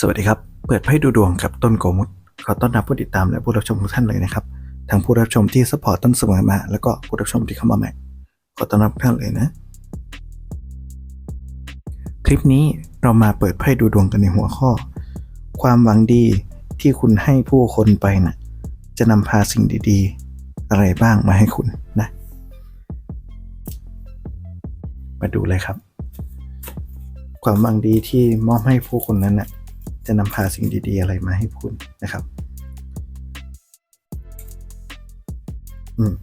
สวัสดีครับ เปิดไพ่ดูดวงกับต้นโกมุตขอต้อนรับผู้ติดตามและผู้รับชมทุกท่านเลยนะครับ ทั้งผู้รับชมที่สปอร์ตต้นเสมอมา แล้วก็ผู้รับชมที่เข้ามาใหม่ ขอต้อนรับทุกท่านเลยนะ คลิปนี้เรามาเปิดไพ่ดูดวงกันในหัวข้อ ความหวังดีที่คุณให้ผู้คนไปนะ่ะ จะนำพาสิ่งดีๆ อะไรบ้างมาให้คุณนะ มาดูเลยครับ ความหวังดีที่มอบให้ผู้คนนั้นน่ะ จะนำพาสิ่งดีๆ อะไรมาให้คุณนะครับ อืม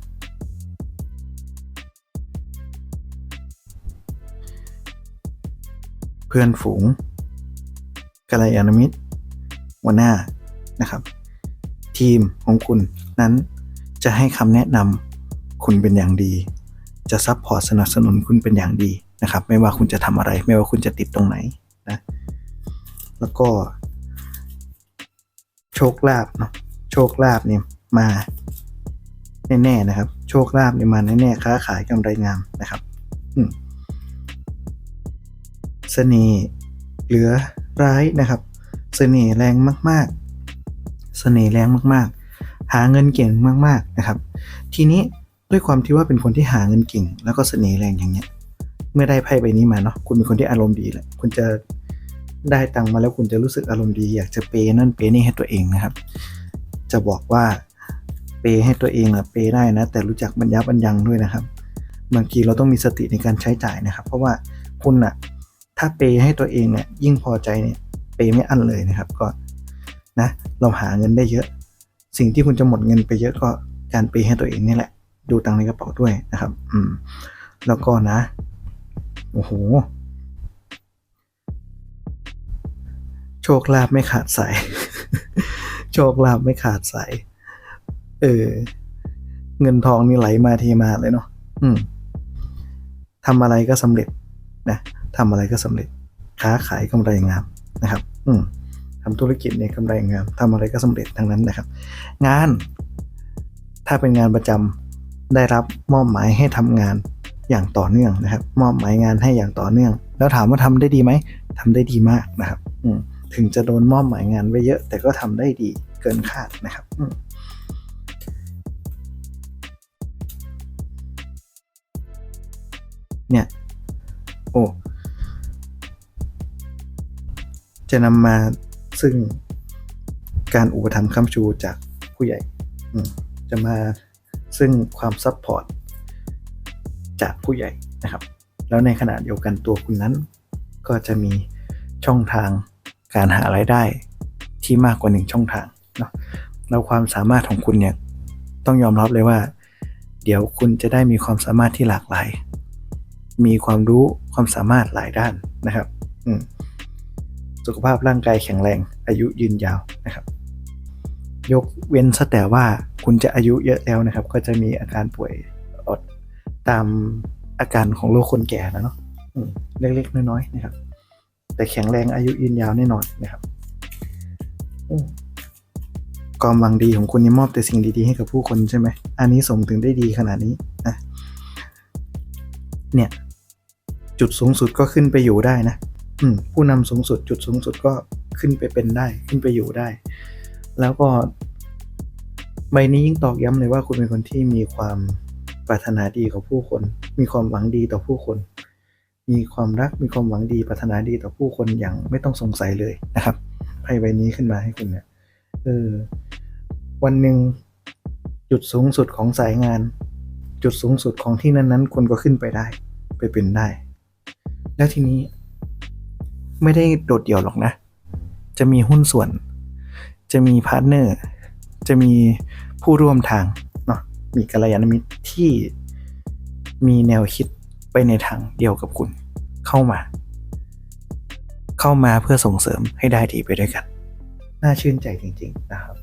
เพื่อนฝูงกัลยาณมิตรหัวหน้านะครับ ทีมของคุณนั้นจะให้คำแนะนำคุณเป็นอย่างดี จะซัพพอร์ตสนับสนุนคุณเป็นอย่างดีนะครับ ไม่ว่าคุณจะทำอะไร ไม่ว่าคุณจะติดตรงไหน แล้วก็ โชคลาภเนาะโชคลาภเนี่ยมาแน่ๆนะครับ โชคลาภเนี่ยมาแน่ๆค้าขายกำไรงามนะครับอืมเสน่ห์เหลือร้ายนะครับ เสน่ห์แรงมาก ๆ เสน่ห์แรงมากๆ หาเงินเก่งมากๆนะครับ ทีนี้ด้วยความที่ว่าเป็นคนที่หาเงินเก่ง แล้วก็เสน่ห์แรงอย่างเงี้ย เมื่อได้ไพ่ใบนี้มาเนาะคุณเป็นคนที่อารมณ์ดีแหละคุณจะ ได้ตังค์มาแล้วคุณจะรู้สึกอารมณ์ดี อยากจะเปย์นั่นเปย์นี่ให้ตัวเองนะครับ จะบอกว่าเปย์ให้ตัวเองอะเปย์ได้นะ แต่รู้จักบรรยับบรรยังด้วยนะครับบางทีเราต้องมีสติในการใช้จ่ายนะครับ เพราะว่าคุณอะถ้าเปย์ให้ตัวเองเนี่ยยิ่งพอใจเนี่ยเปย์ไม่อั้นเลยนะครับ ก็นะ เราหาเงินได้เยอะ สิ่งที่คุณจะหมดเงินไปเยอะก็การเปย์ให้ตัวเองนี่แหละ ดูตังค์ในกระเป๋าด้วยนะครับ อืม แล้วก็นะโอ้โห โชคลาภไม่ขาดสาย โชคลาภไม่ขาดสาย เออ เงินทองนี่ไหลมาเทมาเลยเนาะ อืมทำอะไรก็สำเร็จนะทำอะไรก็สำเร็จ ค้าขายกำไรงามนะครับ อืมทำธุรกิจเนี่ยกำไรงามทำอะไรก็สำเร็จทั้งนั้นนะครับ งาน ถ้าเป็นงานประจำได้รับมอบหมายให้ทำงานอย่างต่อเนื่องนะครับ มอบหมายงานให้อย่างต่อเนื่อง แล้วถามว่าทำได้ดีไหมทำได้ดีมากนะครับ อืม ถึงจะโดนมอบหมายงานไว้เยอะ แต่ก็ทำได้ดีเกินคาดนะครับเนี่ย โอ้จะนำมาซึ่งการอุปถัมภ์ค้ำชูจากผู้ใหญ่ จะมาซึ่งความซัพพอร์ตจากผู้ใหญ่นะครับ แล้วในขณะเดียวกันตัวคุณนั้นก็จะมีช่องทาง การหารายได้ที่มากกว่าหนึ่งช่องทางเนาะแล้วความสามารถของคุณเนี่ยต้องยอมรับเลยว่า เดี๋ยวคุณจะได้มีความสามารถที่หลากหลาย มีความรู้ความสามารถหลายด้านนะครับ อืสุขภาพร่างกายแข็งแรง อายุยืนยาวนะครับ ยกเว้นซะแต่ว่าคุณจะอายุเยอะแล้วนะครับ ก็จะมีอาการป่วยอดตามอาการของโรคคนแก่นะเนาะเล็กๆน้อยๆนะครับ แต่แข็งแรงอายุยืนยาวแน่นอนนะครับอืมความหวังดีของคุณนี่มอบแต่สิ่งดีๆให้กับผู้คนใช่ไหม อันนี้ส่งถึงได้ดีขนาดนี้นะเนี่ย จุดสูงสุดก็ขึ้นไปอยู่ได้นะอืมผู้นำสูงสุด จุดสูงสุดก็ขึ้นไปเป็นได้ ขึ้นไปอยู่ได้ แล้วก็ ใบนี้ยิ่งตอกย้ำเลยว่าคุณเป็นคนที่มีความปรารถนาดีกับผู้คน มีความหวังดีต่อผู้คน มีความรักมีความหวังดีปรารถนาดีต่อผู้คนอย่างไม่ต้องสงสัยเลยนะครับไพ่ใบนี้ขึ้นมาให้คุณเนี่ยเออวันหนึ่งจุดสูงสุดของสายงาน จุดสูงสุดของที่นั้นๆคุณก็ขึ้นไปได้ ไปเป็นได้ แล้วทีนี้ ไม่ได้โดดเดี่ยวหรอกนะ จะมีหุ้นส่วน จะมีพาร์ทเนอร์ จะมีผู้ร่วมทางเนาะมีกัลยาณมิตรที่มีแนวคิดไปในทางเดียวกับคุณ เข้ามา เข้ามาเพื่อส่งเสริมให้ได้ดีไปด้วยกัน น่าชื่นใจจริง ๆ นะครับ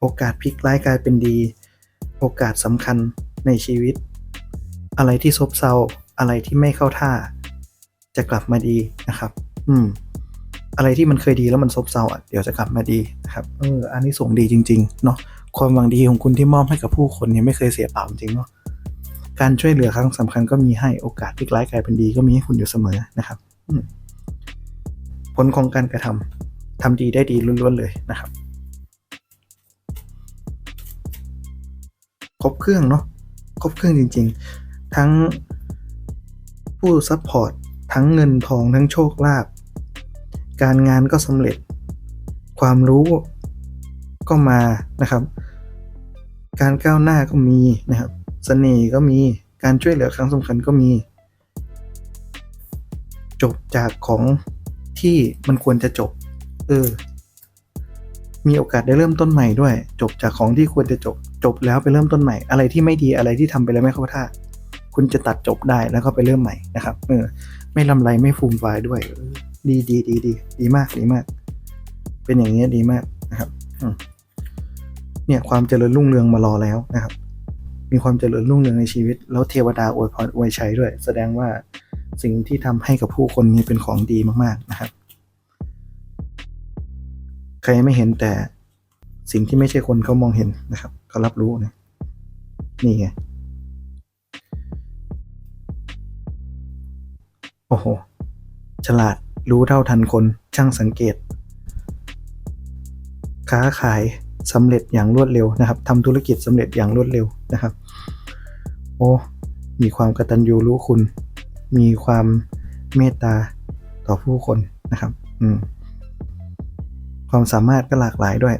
โอกาสพลิกร้ายกลายเป็นดี โอกาสสำคัญในชีวิต อะไรที่ซบเซาอะไรที่ไม่เข้าท่า จะกลับมาดีนะครับ อืม อะไรที่มันเคยดีแล้วมันซบเซาอะเดี๋ยวจะกลับมาดีนะครับ เออ อันนี้ส่งดีจริง ๆ เนาะ ความหวังดีของคุณที่มอบให้กับผู้คนเนี่ยไม่เคยเสียเปล่าจริงๆเนาะการช่วยเหลือครั้งสำคัญก็มีให้โอกาสที่ร้ายกลายเป็นดีก็มีให้คุณอยู่เสมอนะครับผลของการกระทำทำดีได้ดีล้วนๆเลยนะครับ ครบเครื่องเนาะครบเครื่องจริง ๆ ทั้งผู้ซัพพอร์ตทั้งเงินทองทั้งโชคลาภการงานก็สำเร็จ ความรู้ ก็มานะครับ การก้าวหน้าก็มีนะครับสเสน่ห์ก็มีการช่วยเหลือครั้งสำคัญก็มี จบจากของที่มันควรจะจบ เออ มีโอกาสได้เริ่มต้นใหม่ด้วย จบจากของที่ควรจะจบ จบแล้วไปเริ่มต้นใหม่ อะไรที่ไม่ดีอะไรที่ทำไปแล้วไม่เข้าท่า คุณจะตัดจบได้แล้วก็ไปเริ่มใหม่นะครับ เออ ไม่ลำไรไม่ฟูมไฟายด้วยออดีดีดีดีดีมากดีมาก เป็นอย่างนี้ยดีมากนะครับ อืม เนี่ยความเจริญรุ่งเรืองมารอแล้วนะครับ มีความเจริญรุ่งเรืองในชีวิต แล้วเทวดาอวยพรอวยชัยด้วย แสดงว่าสิ่งที่ทำให้กับผู้คนนี้เป็นของดีมากๆนะครับ ใครไม่เห็นแต่สิ่งที่ไม่ใช่คนเขามองเห็นนะครับเขารับรู้นะนี่ไงโอ้โหฉลาดรู้เท่าทันคนช่างสังเกต ค้าขาย สำเร็จอย่างรวดเร็วนะครับทำธุรกิจสำเร็จอย่างรวดเร็วนะครับ โอ้มีความกตัญญูรู้คุณ มีความเมตตาต่อผู้คนนะครับ อืมความสามารถก็หลากหลายด้วย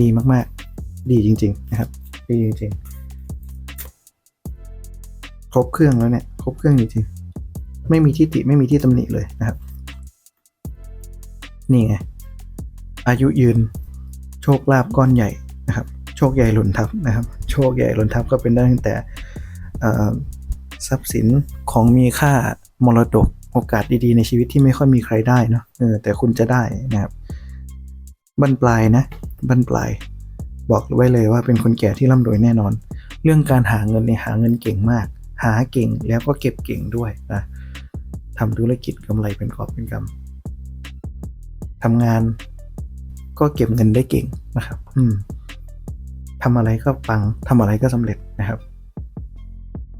ดีมาก ๆ ดีจริง ๆ นะครับ ดีจริงๆ ครบเครื่องแล้วเนี่ย ครบเครื่องจริงๆ ไม่มีที่ติไม่มีที่ตำหนิเลยนะครับ นี่ไง อายุยืน โชคลาภก้อนใหญ่นะครับ โชคใหญ่หล่นทับนะครับ โชคใหญ่หล่นทับก็เป็นได้ตั้งแต่ทรัพย์สินของมีค่ามรดกโอกาสดีๆ ในชีวิตที่ไม่ค่อยมีใครได้เนาะเออแต่คุณจะได้นะครับบั้นปลายนะบั้นปลาย บอกไว้เลยว่าเป็นคนแก่ที่ร่ำรวยแน่นอน เรื่องการหาเงินเนี่ยหาเงินเก่งมาก หาเก่งแล้วก็เก็บเก่งด้วยนะทำธุรกิจกำไรเป็นกอบเป็นกำทำงาน ก็เก็บเงินได้เก่งนะครับ อืมทำอะไรก็ปังทำอะไรก็สำเร็จนะครับ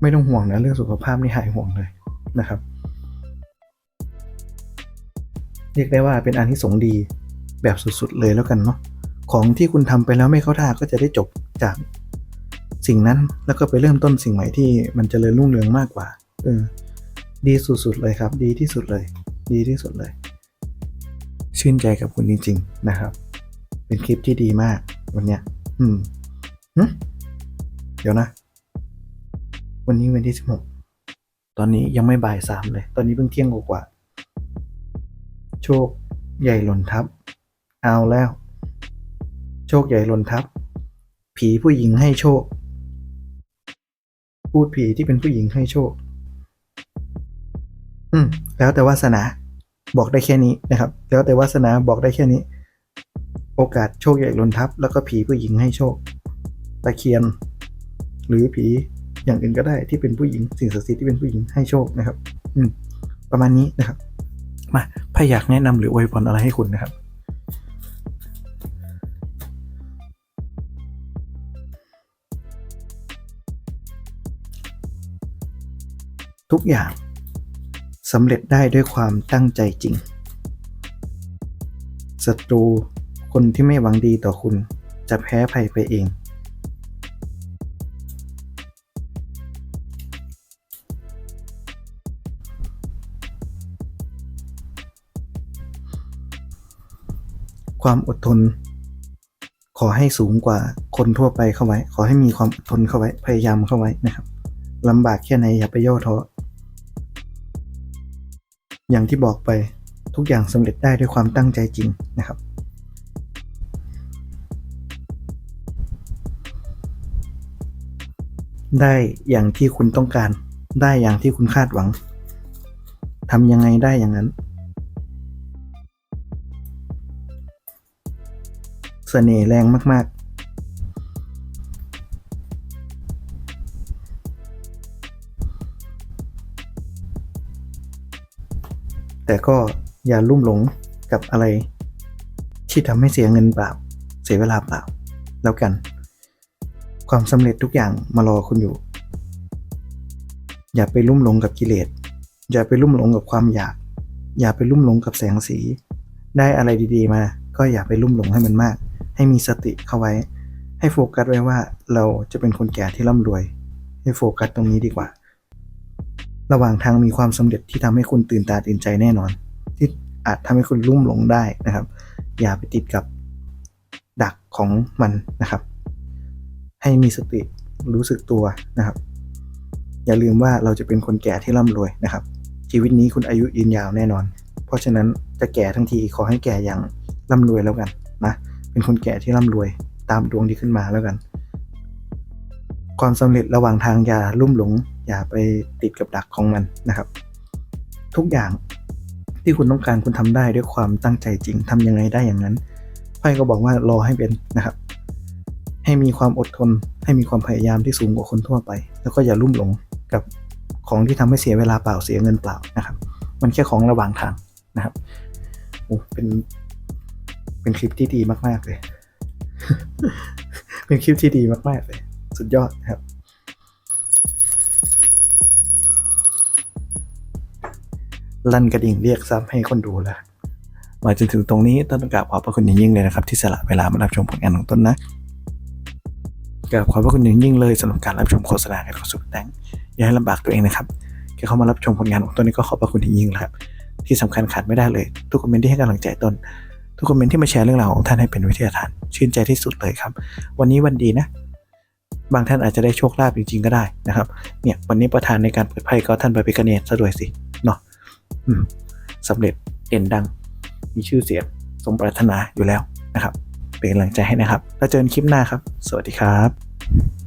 ไม่ต้องห่วงนะเรื่องสุขภาพนี่หายห่วงเลยนะครับ เรียกได้ว่าเป็นอันที่สงดีแบบสุดๆเลยแล้วกันเนาะของที่คุณทำไปแล้วไม่เข้าท่าก็จะได้จบจากสิ่งนั้นแล้วก็ไปเริ่มต้นสิ่งใหม่ที่มันจเจริญรุ่งเรืองมากกว่าเออดีสุดๆเลยครับ ดีที่สุดเลย ดีที่สุดเลย ชื่นใจกับคุณจริง ๆ นะครับ เป็นคลิปที่ดีมาก วันเนี้ย อืมหึเดี๋ยวนะ วันนี้วันที่สิบหกตอนนี้ยังไม่บ่ายสามเลย ตอนนี้เพิ่งเที่ยงกว่า โชคใหญ่หล่นทับ เอาแล้ว โชคใหญ่หล่นทับ ผีผู้หญิงให้โชค พูดผีที่เป็นผู้หญิงให้โชค อืม แล้วแต่วาสนา บอกได้แค่นี้นะครับ แล้วแต่วาสนาบอกได้แค่นี้ โอกาสโชคใหญ่หล่นทับ แล้วก็ผีผู้หญิงให้โชคตะเคียน หรือผีอย่างอื่นก็ได้ที่เป็นผู้หญิงสิ่งศักดิ์สิทธิ์ที่เป็นผู้หญิงให้โชคนะครับ อืม ประมาณนี้นะครับ มาถ้าอยากแนะนำหรืออวยพรอะไรให้คุณนะครับ ทุกอย่างสำเร็จได้ด้วยความตั้งใจจริงศัตรู คนที่ไม่หวังดีต่อคุณจะแพ้ภัยไปเอง ความอดทน ขอให้สูงกว่าคนทั่วไปเข้าไว้ ขอให้มีความอดทนเข้าไว้ พยายามเข้าไว้นะครับลำบากแค่ไหนอย่าไปย่อท้อ อย่างที่บอกไปทุกอย่างสำเร็จได้ด้วยความตั้งใจจริงนะครับ ได้อย่างที่คุณต้องการ ได้อย่างที่คุณคาดหวังทำยังไงได้อย่างนั้น เสน่ห์แรงมาก ๆ แต่ก็อย่าลุ่มหลงกับอะไร ที่ทำให้เสียเงินเปล่า เสียเวลาเปล่า แล้วกัน ความสำเร็จทุกอย่างมารอคุณอยู่ อย่าไปลุ่มหลงกับกิเลส อย่าไปลุ่มหลงกับความอยาก อย่าไปลุ่มหลงกับแสงสี ได้อะไรดีๆมา ก็อย่าไปลุ่มหลงให้มันมาก ให้มีสติเข้าไว้ ให้โฟกัสไว้ว่าเราจะเป็นคนแก่ที่ร่ำรวย ให้โฟกัสตรงนี้ดีกว่า ระหว่างทางมีความสำเร็จที่ทำให้คุณตื่นตาตื่นใจแน่นอน ที่อาจทำให้คุณลุ่มหลงได้นะครับ อย่าไปติดกับดักของมันนะครับ ให้มีสติรู้สึกตัวนะครับ อย่าลืมว่าเราจะเป็นคนแก่ที่ร่ำรวยนะครับ ชีวิตนี้คุณอายุยืนยาวแน่นอน เพราะฉะนั้นจะแก่ทั้งทีขอให้แก่อย่างร่ำรวยแล้วกันนะเป็นคนแก่ที่ร่ำรวยตามดวงที่ขึ้นมาแล้วกัน ความสำเร็จระหว่างทางอย่าลุ่มหลง อย่าไปติดกับดักของมันนะครับ ทุกอย่างที่คุณต้องการคุณทำได้ด้วยความตั้งใจจริงทำยังไงได้อย่างนั้นไพ่ก็บอกว่ารอให้เป็นนะครับ ให้มีความอดทน ให้มีความพยายามที่สูงกว่าคนทั่วไป แล้วก็อย่าลุ่มหลงกับของที่ทำให้เสียเวลาเปล่าเสียเงินเปล่านะครับ มันแค่ของระหว่างทางนะครับโอ้เป็น เป็นคลิปที่ดีมากๆเลย เป็นคลิปที่ดีมากๆเลย สุดยอดนะครับ ลั่นกระดิ่งเรียกซ้ำให้คนดูแล้วมาจนถึงตรงนี้ต้นต้องกราบขอบพระคุณอย่างยิ่งเลยนะครับ ที่สละเวลามารับชมผลงานของต้นนะ กราบขอบพระคุณอย่างยิ่งเลยสำหรับการรับชมโฆษณาการขอสุดแต่งอย่าให้ลำบากตัวเองนะครับแค่เข้ามารับชมผลงานของต้นนี้ก็ขอบพระคุณอย่างยิ่งแล้วครับ ที่สำคัญขาดไม่ได้เลย ทุกคอมเมนต์ที่ให้กำลังใจต้น ทุกคอมเมนต์ที่มาแชร์เรื่องราวของท่านให้เป็นวิทยาทาน ชื่นใจที่สุดเลยครับ วันนี้วันดีนะ บางท่านอาจจะได้โชคลาภจริงๆก็ได้นะครับ เนี่ยวันนี้ประธานในการเปิดไพ่ก็ท่านไปพิกเนตซะด้วยสิเนาะสำเร็จเด่นดัง มีชื่อเสียงสมปรารถนาอยู่แล้วนะครับ เป็นกำลังใจให้นะครับ แล้วเจอกันคลิปหน้าครับ สวัสดีครับ